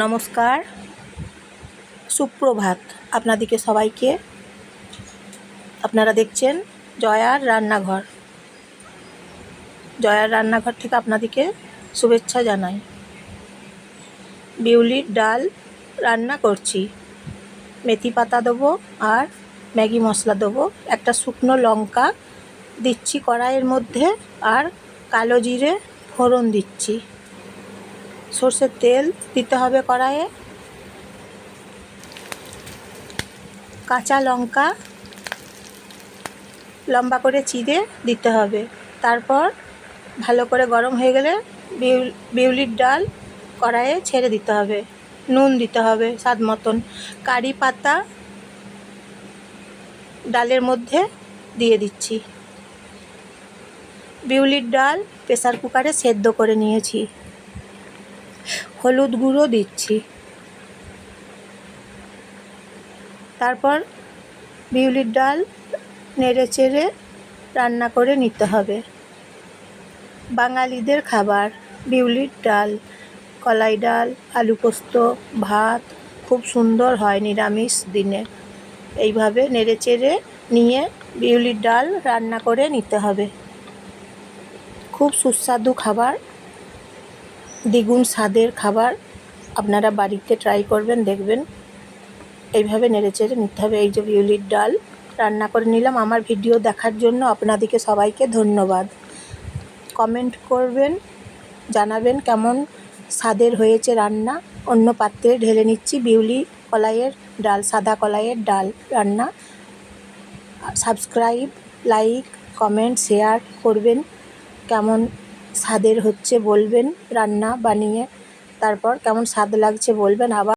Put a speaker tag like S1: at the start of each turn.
S1: নমস্কার। সুপ্রভাত আপনাদেরকে সবাইকে। আপনারা দেখছেন জয়ার রান্নাঘর। জয়ার রান্নাঘর থেকে আপনাদেরকে শুভেচ্ছা জানাই। বিউলির ডাল রান্না করছি। মেথি পাতা দেবো আর ম্যাগি মশলা দেবো। একটা শুকনো লঙ্কা দিচ্ছি কড়াইয়ের মধ্যে আর কালো জিরে ফোড়ন দিচ্ছি। সর্ষের তেল দিতে হবে কড়াইয়ে। কাঁচা লঙ্কা, লম্বা করে চিড়ে দিতে হবে। তারপর ভালো করে গরম হয়ে গেলে বিউল বিউলির ডাল কড়াইয়ে ছেড়ে দিতে হবে। নুন দিতে হবে স্বাদ মতন। কারি পাতা ডালের মধ্যে দিয়ে দিচ্ছি। বিউলির ডাল প্রেসার কুকারে সেদ্ধ করে নিয়েছি। হলুদ গুঁড়ো দিচ্ছি। তারপর বিউলির ডাল নেড়ে চেড়ে রান্না করে নিতে হবে। বাঙালিদের খাবার, বিউলির ডাল, কলাই ডাল, আলু পোস্ত, ভাত খুব সুন্দর হয় নিরামিষ দিনে। এইভাবে নেড়ে চেড়ে নিয়ে বিউলির ডাল রান্না করে নিতে হবে। খুব সুস্বাদু খাবার দ্বিগুণ স্বাদের খাবার আপনারা বাড়িতে ট্রাই করবেন, দেখবেন। এইভাবে নেড়েচেড়ে নিতে হবে। এই যে বিউলির ডাল রান্না করে নিলাম। আমার ভিডিও দেখার জন্য আপনাদেরকে সবাইকে ধন্যবাদ। কমেন্ট করবেন, জানাবেন কেমন স্বাদের হয়েছে রান্না। অন্য পাত্রে ঢেলে নিচ্ছি বিউলি কলাইয়ের ডাল, সাদা কলাইয়ের ডাল রান্না। সাবস্ক্রাইব, লাইক, কমেন্ট, শেয়ার করবেন কেমন স্বাদের হচ্ছে বলবেন রান্না বানিয়ে তারপর কেমন স্বাদ লাগছে বলবেন আবার